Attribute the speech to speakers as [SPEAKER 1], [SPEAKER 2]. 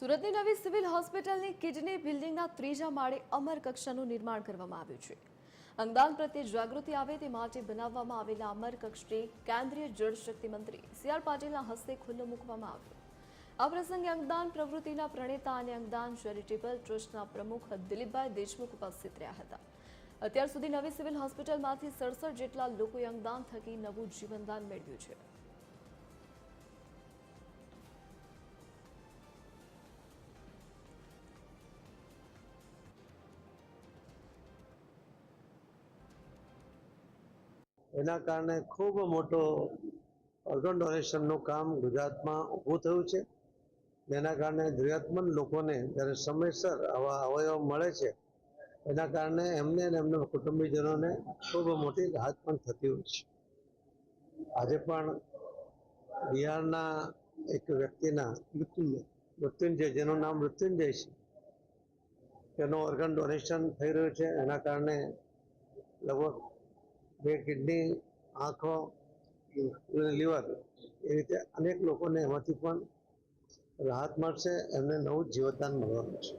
[SPEAKER 1] સુરતની નવી સિવિલ હોસ્પિટલની કિડની બિલ્ડિંગના ત્રીજા માળે અમર કક્ષાનું નિર્માણ કરવામાં આવ્યું છે. અંગદાન પ્રત્યે જાગૃતિ આવે તે માટે બનાવવામાં આવેલા અમર કક્ષને કેન્દ્રીય જળશક્તિ મંત્રી સી આર પાટીલના હસ્તે ખુલ્લો મૂકવામાં આવ્યો. આ પ્રસંગે અંગદાન પ્રવૃત્તિના પ્રણેતા અને અંગદાન ચેરિટેબલ ટ્રસ્ટના પ્રમુખ દિલીપભાઈ દેશમુખ ઉપસ્થિત રહ્યા હતા. અત્યાર સુધી નવી સિવિલ હોસ્પિટલમાંથી સડસઠ જેટલા લોકોએ અંગદાન થકી નવું જીવનદાન મેળવ્યું છે.
[SPEAKER 2] એના કારણે ખૂબ મોટો ઓર્ગન ડોનેશનનું કામ ગુજરાતમાં ઊભું થયું છે. જેના કારણે જરૂરિયાતમંદ લોકોને જ્યારે સમયસર આવા અવયવ મળે છે, એના કારણે એમને અને એમના કુટુંબીજનોને ખૂબ મોટી રાહત પણ થતી હોય છે. આજે પણ બિહારના એક વ્યક્તિના મૃત્યુંજય મૃત્યુંજય, જેનું નામ મૃત્યુંજય છે, તેનું ઓર્ગન ડોનેશન થઈ રહ્યું છે. એના કારણે લગભગ બે કિડની, આંખો લીવર, એ રીતે અનેક લોકોને એમાંથી પણ રાહત મળશે, એમને નવું જીવતદાન મળવાનું છે.